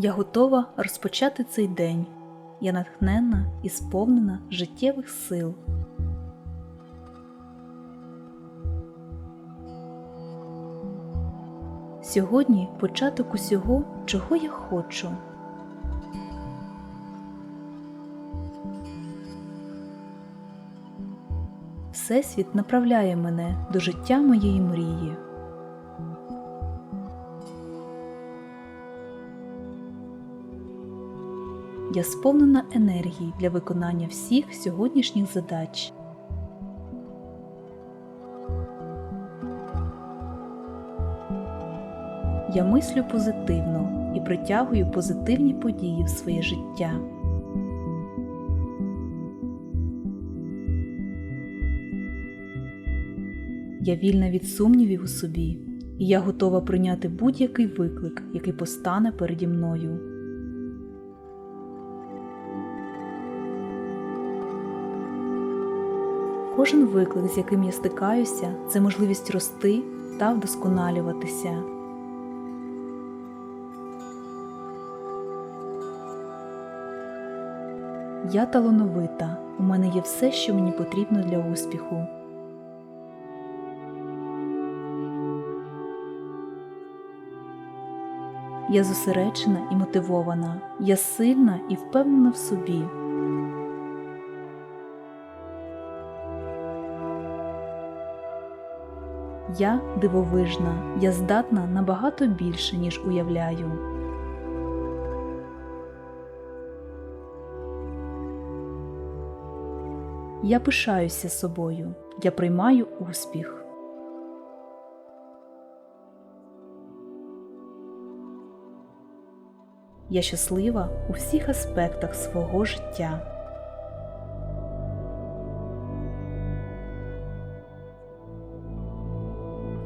Я готова розпочати цей день. Я натхненна і сповнена життєвих сил. Сьогодні початок усього, чого я хочу. Всесвіт направляє мене до життя моєї мрії. Я сповнена енергії для виконання всіх сьогоднішніх задач. Я мислю позитивно і притягую позитивні події в своє життя. Я вільна від сумнівів у собі, і я готова прийняти будь-який виклик, який постане переді мною. Кожен виклик, з яким я стикаюся, це можливість рости та вдосконалюватися. Я талановита, у мене є все, що мені потрібно для успіху. Я зосереджена і мотивована, я сильна і впевнена в собі. Я дивовижна, я здатна набагато більше, ніж уявляю. Я пишаюся собою, я приймаю успіх. Я щаслива у всіх аспектах свого життя.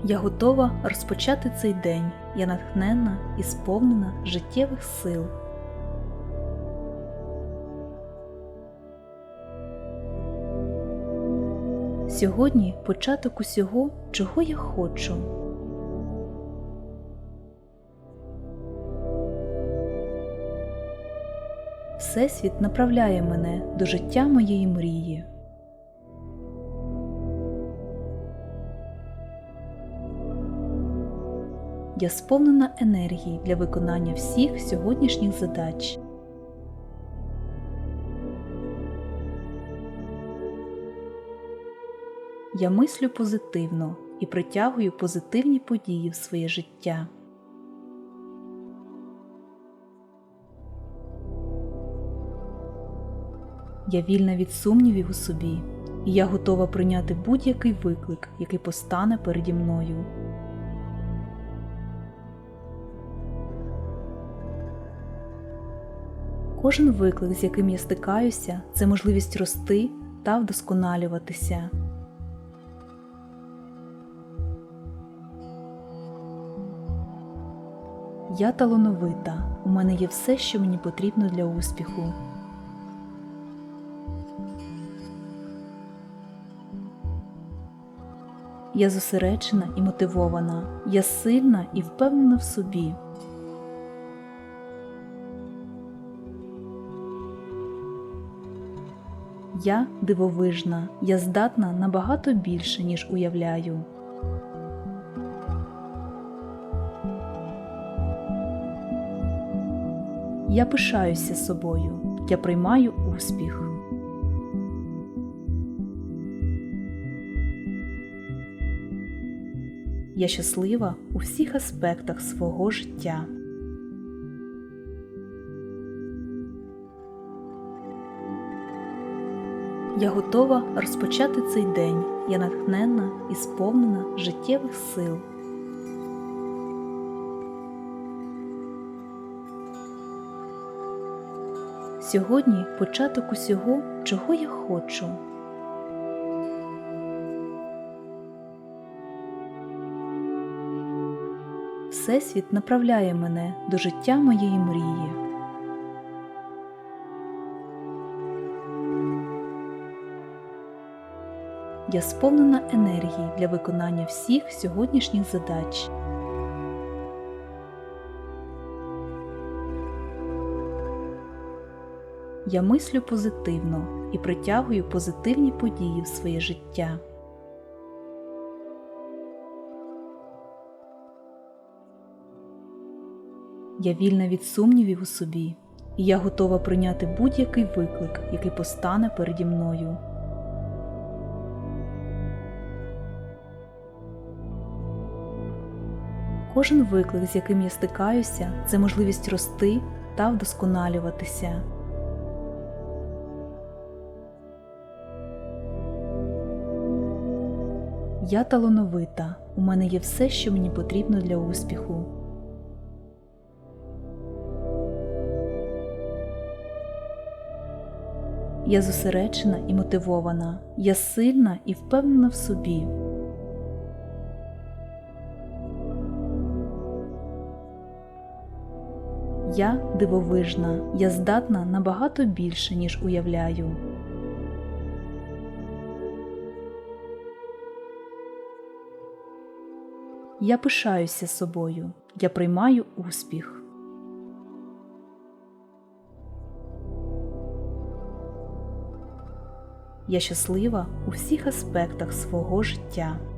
Я готова розпочати цей день. Я натхненна і сповнена життєвих сил. Сьогодні початок усього, чого я хочу. Всесвіт направляє мене до життя моєї мрії. Я сповнена енергії для виконання всіх сьогоднішніх задач. Я мислю позитивно і притягую позитивні події в своє життя. Я вільна від сумнівів у собі, і я готова прийняти будь-який виклик, який постане переді мною. Кожен виклик, з яким я стикаюся, це можливість рости та вдосконалюватися. Я талановита, у мене є все, що мені потрібно для успіху. Я зосереджена і мотивована, я сильна і впевнена в собі. Я дивовижна, я здатна набагато більше, ніж уявляю. Я пишаюся собою, я приймаю успіх. Я щаслива у всіх аспектах свого життя. Я готова розпочати цей день. Я натхненна і сповнена життєвих сил. Сьогодні початок усього, чого я хочу. Всесвіт направляє мене до життя моєї мрії. Я сповнена енергії для виконання всіх сьогоднішніх задач. Я мислю позитивно і притягую позитивні події в своє життя. Я вільна від сумнівів у собі, і я готова прийняти будь-який виклик, який постане переді мною. Кожен виклик, з яким я стикаюся, це можливість рости та вдосконалюватися. Я талановита, у мене є все, що мені потрібно для успіху. Я зосереджена і мотивована, я сильна і впевнена в собі. Я дивовижна, я здатна набагато більше, ніж уявляю. Я пишаюся собою, я приймаю успіх. Я щаслива у всіх аспектах свого життя.